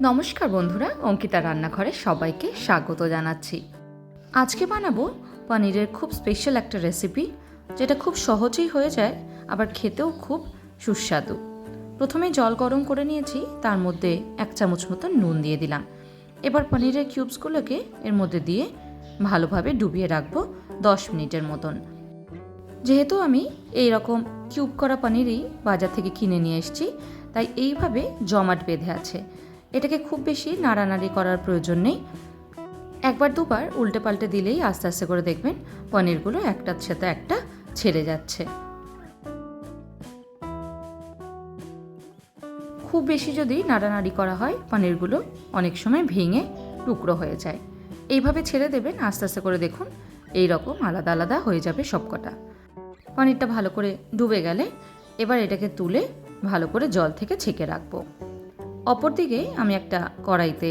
নমস্কার বন্ধুরা, অঙ্কিতা রান্নাঘরে সবাইকে স্বাগত জানাচ্ছি। আজকে বানাবো পনিরের খুব স্পেশাল একটা রেসিপি যেটা খুব সহজেই হয়ে যায়, আবার খেতেও খুব সুস্বাদু। প্রথমে জল গরম করে নিয়েছি, তার মধ্যে এক চামচ মতন নুন দিয়ে দিলাম। এবার পনিরের কিউবসগুলোকে এর মধ্যে দিয়ে ভালোভাবে ডুবিয়ে রাখব দশ মিনিটের মতন। যেহেতু আমি এই রকম কিউব করা পনিরই বাজার থেকে কিনে নিয়ে এসেছি, তাই এইভাবে জমাট বেঁধে আছে। এটাকে খুব বেশি নাড়ানাড়ি করার প্রয়োজন নেই। একবার দুবার উল্টে পাল্টে দিলেই আস্তে আস্তে করে দেখবেন পনিরগুলো একটার সাথে একটা ছেড়ে যাচ্ছে। খুব বেশি যদি নাড়ানাড়ি করা হয়, পনিরগুলো অনেক সময় ভেঙে টুকরো হয়ে যায়। এইভাবে ছেড়ে দেবেন, আস্তে আস্তে করে দেখুন এই রকম আলাদা আলাদা হয়ে যাবে সবকটা। পনিরটা ভালো করে ডুবে গেলে এবার এটাকে তুলে ভালো করে জল থেকে ছেঁকে রাখব। অপরদিকে আমি একটা কড়াইতে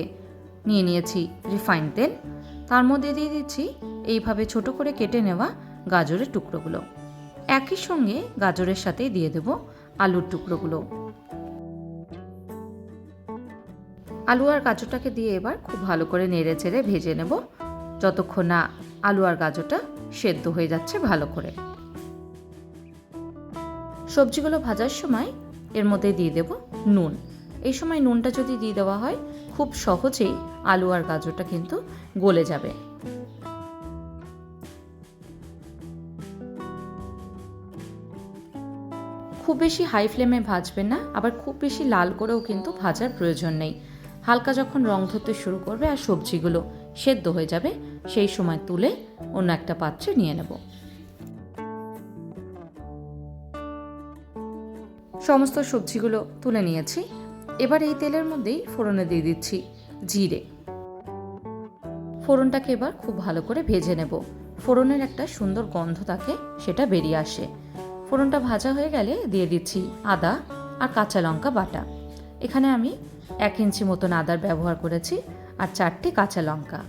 নিয়ে নিয়েছি রিফাইন তেল। তার মধ্যে দিয়ে দিচ্ছি এইভাবে ছোট করে কেটে নেওয়া গাজরের টুকরোগুলো। একই সঙ্গে গাজরের সাথেই দিয়ে দেব আলুর টুকরোগুলো। আলু আর গাজরটাকে দিয়ে এবার খুব ভালো করে নেড়ে চেড়ে ভেজে নেব। যতক্ষণ না আলু আর গাজরটা সেদ্ধ হয়ে যাচ্ছে ভালো করে। সবজিগুলো ভাজার সময় এর মধ্যে দিয়ে দেব নুন। এই সময় নুনটা যদি দিয়ে দেওয়া হয়, খুব সহজেই আলু আর গাজরটা কিন্তু গলে যাবে। খুব বেশি হাই ফ্লেমে ভাজবেন না, আবার খুব বেশি লাল করেও কিন্তু ভাজার প্রয়োজন নেই। হালকা যখন রং ধরতে শুরু করবে আর সবজিগুলো সেদ্ধ হয়ে যাবে, সেই সময় তুলে অন্য একটা পাত্রে নিয়ে নেব। সমস্ত সবজিগুলো তুলে নিয়েছি। এবার এই তেলের মধ্যেই ফোড়নে দিয়ে দিচ্ছি জিরে। ফোড়নটাকে এবার খুব ভালো করে ভেজে নেব। ফোড়নের একটা সুন্দর গন্ধ থাকে সেটা বেরিয়ে আসে। ফোড়নটা ভাজা হয়ে গেলে দিয়ে দিচ্ছি আদা আর কাঁচা লঙ্কা বাটা। এখানে আমি এক ইঞ্চি মতন আদার ব্যবহার করেছি আর চারটে কাঁচা লঙ্কা।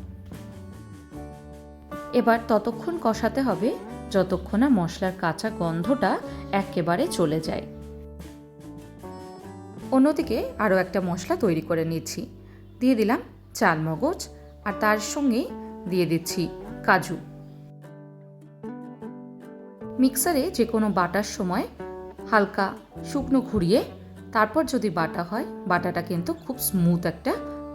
এবার ততক্ষণ কষাতে হবে যতক্ষণ না মশলার কাঁচা গন্ধটা একেবারে চলে যায়। অন্যদিকে আরও একটা মশলা তৈরি করে নিচ্ছি। দিয়ে দিলাম চাল মগজ আর তার সঙ্গে দিয়ে দিচ্ছি কাজু। মিক্সারে যে কোনো বাটার সময় হালকা শুকনো ঘুরিয়ে তারপর যদি বাটা হয়, বাটাটা কিন্তু খুব স্মুথ একটা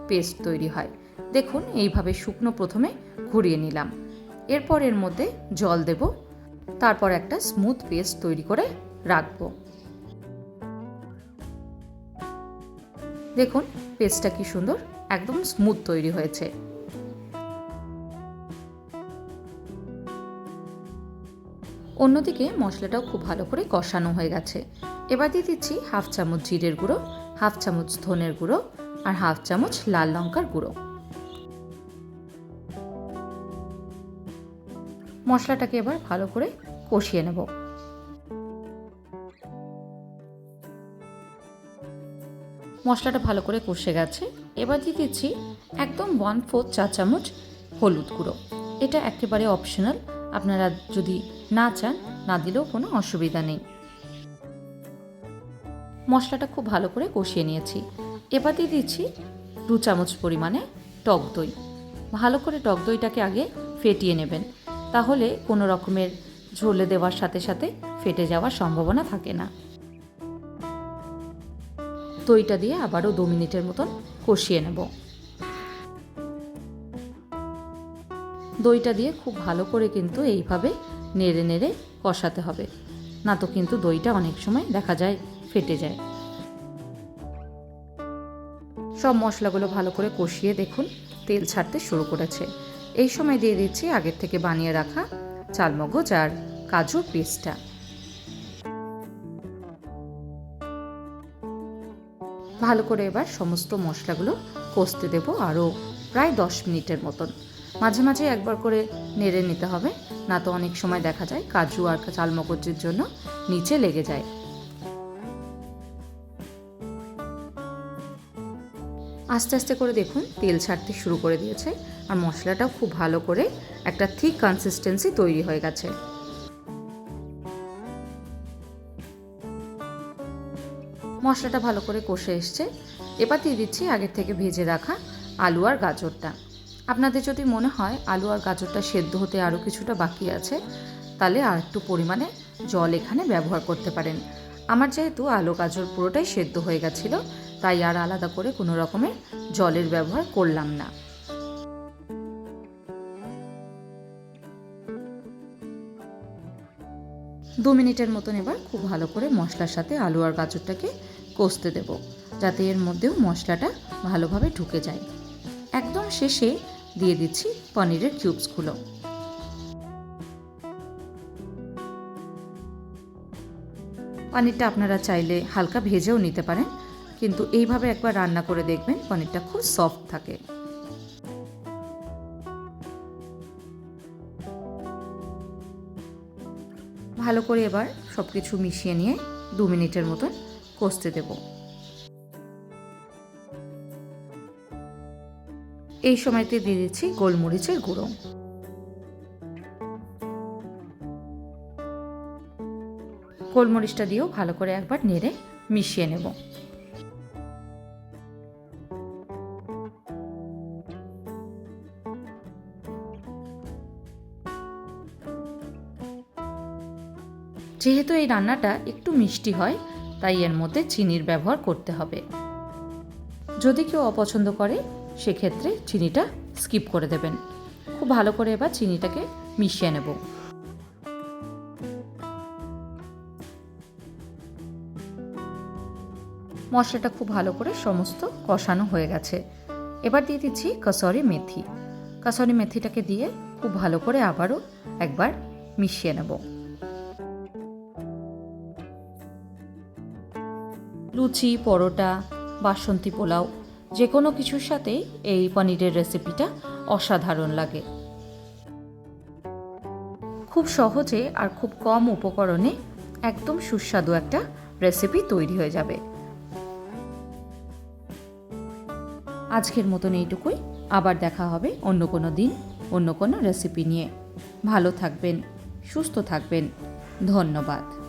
পেস্ট তৈরি হয়। দেখুন, এইভাবে শুকনো প্রথমে ঘুরিয়ে নিলাম। এরপর এর মধ্যে জল দেব। তারপর একটা স্মুথ পেস্ট তৈরি করে রাখব। দেখুন, পেস্টটা কি সুন্দর, একদম স্মুথ তৈরি হয়েছে। অন্যদিকে মশলাটাও খুব ভালো করে কষানো হয়ে গেছে। এবার দিয়ে দিচ্ছি হাফ চামচ জিরের গুঁড়ো, হাফ চামচ ধনের গুঁড়ো আর হাফ চামচ লাল লঙ্কার গুঁড়ো। মশলাটাকে এবার ভালো করে কষিয়ে নেব। মশলাটা ভালো করে কষে গেছে। এবার দিয়ে দিচ্ছি একদম ওয়ান ফোর্থ চা চামচ হলুদ গুঁড়ো। এটা একেবারে অপশনাল আপনারা যদি না চান, না দিলেও কোনো অসুবিধা নেই। মশলাটা খুব ভালো করে কষিয়ে নিয়েছি। এবার দিয়ে দিচ্ছি দু চামচ পরিমাণে টক দই। ভালো করে টক দইটাকে আগে ফেটিয়ে নেবেন। তাহলে কোনো রকমের ঝোলে দেওয়ার সাথে সাথে ফেটে যাওয়ার সম্ভাবনা থাকে না। দইটা দিয়ে আবারও দু মিনিটের মতন কষিয়ে নেব। দইটা দিয়ে খুব ভালো করে কিন্তু এইভাবে নেড়ে নেড়ে কষাতে হবে। না তো কিন্তু দইটা অনেক সময় দেখা যায় ফেটে যায়। সব মশলাগুলো ভালো করে কষিয়ে দেখুন, তেল ছাড়তে শুরু করেছে। এই সময় দিয়ে দিচ্ছি আগের থেকে বানিয়ে রাখা চালমগজ আর কাজু পেস্টটা। ভালো করে এবার সমস্ত মশলাগুলো কষতে দেব আরও প্রায় দশ মিনিটের মতন। মাঝে মাঝে একবার করে নেড়ে নিতে হবে, না তো অনেক সময় দেখা যায় কাজু আর চালমগজের জন্য নিচে লেগে যায়। আস্তে আস্তে করে দেখুন তেল ছাড়তে শুরু করে দিয়েছে, আর মশলাটাও খুব ভালো করে একটা থিক কনসিস্টেন্সি তৈরি হয়ে গেছে। মশলাটা ভালো করে কষে এসছে। এবার দিয়ে দিচ্ছি আগের থেকে ভেজে রাখা আলু আর গাজরটা। আপনাদের যদি মনে হয় আলু আর গাজরটা সেদ্ধ হতে আরও কিছুটা বাকি আছে, তাহলে আর একটু পরিমাণে জল এখানে ব্যবহার করতে পারেন। আমার যেহেতু আলু গাজর পুরোটাই সেদ্ধ হয়ে গেছিল, তাই আর আলাদা করে কোনো রকমের জলের ব্যবহার করলাম না। দু মিনিটের মতন এবার খুব ভালো করে মশলার সাথে আলু আর গাজরটাকে কষতে দেব, যাতে এর মধ্যেও মশলাটা ভালোভাবে ঢুকে যায়। একদম শেষে দিয়ে দিচ্ছি পনিরের কিউবসগুলো পনিরটা আপনারা চাইলে হালকা ভেজেও নিতে পারেন, কিন্তু এইভাবে একবার রান্না করে দেখবেন পনিরটা খুব সফট থাকে। ভালো করে এবার সব কিছু মিশিয়ে নিয়ে দু মিনিটের মতন কষতে দেব। এই সময়তে দিয়ে দিচ্ছি গোলমরিচের গুঁড়ো। গোলমরিচটা দিয়েও ভালো করে একবার নেড়ে মিশিয়ে নেব। যেহেতু এই রান্নাটা একটু মিষ্টি হয়, তাই এর মধ্যে চিনির ব্যবহার করতে হবে। যদি কেউ অপছন্দ করে, সেক্ষেত্রে চিনিটা স্কিপ করে দেবেন। খুব ভালো করে এবার চিনিটাকে মিশিয়ে নেব। মশলাটা খুব ভালো করে সমস্ত কষানো হয়ে গেছে। এবার দিয়ে দিচ্ছি কসরি মেথি। কসরি মেথিটাকে দিয়ে খুব ভালো করে আবারও একবার মিশিয়ে নেব। লুচি, পরোটা, বাসন্তী পোলাও যে কোনো কিছুর সাথেই এই পনিরের রেসিপিটা অসাধারণ লাগে। খুব সহজে আর খুব কম উপকরণে একদম সুস্বাদু একটা রেসিপি তৈরি হয়ে যাবে। আজকের মতন এইটুকুই। আবার দেখা হবে অন্য কোনো দিন, অন্য কোনো রেসিপি নিয়ে। ভালো থাকবেন, সুস্থ থাকবেন। ধন্যবাদ।